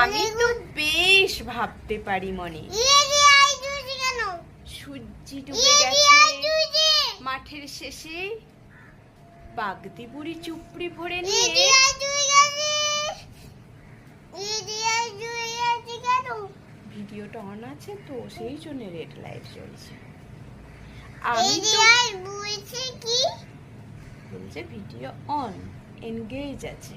আমি তো বেশ ভাবতে পারি মনে। সূর্যি ডুবে গেছে। মাঠের শেষে বাগদি বুড়ি চুপড়ি ভরে নিয়ে ভিডিওটা অন আছে তো সেই জন্য রেড লাইট জ্বলছে। আমি তো বলছে ভিডিও অন এনগেজ আছে।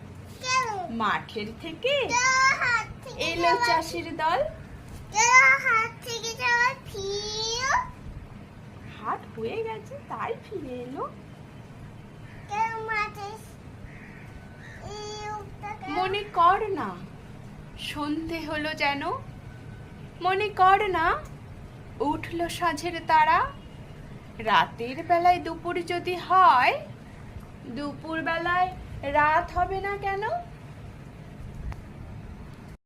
মাঠের থেকে এলো চাষির দল। হাট হয়ে গেছে তাই ফিরে এলো। মনে কর না সন্ধে হলো যেন। মনে কর না উঠল সাঁঝের তারা। রাতের বেলায় দুপুর যদি হয় দুপুর বেলায় রাত হবে না কেন?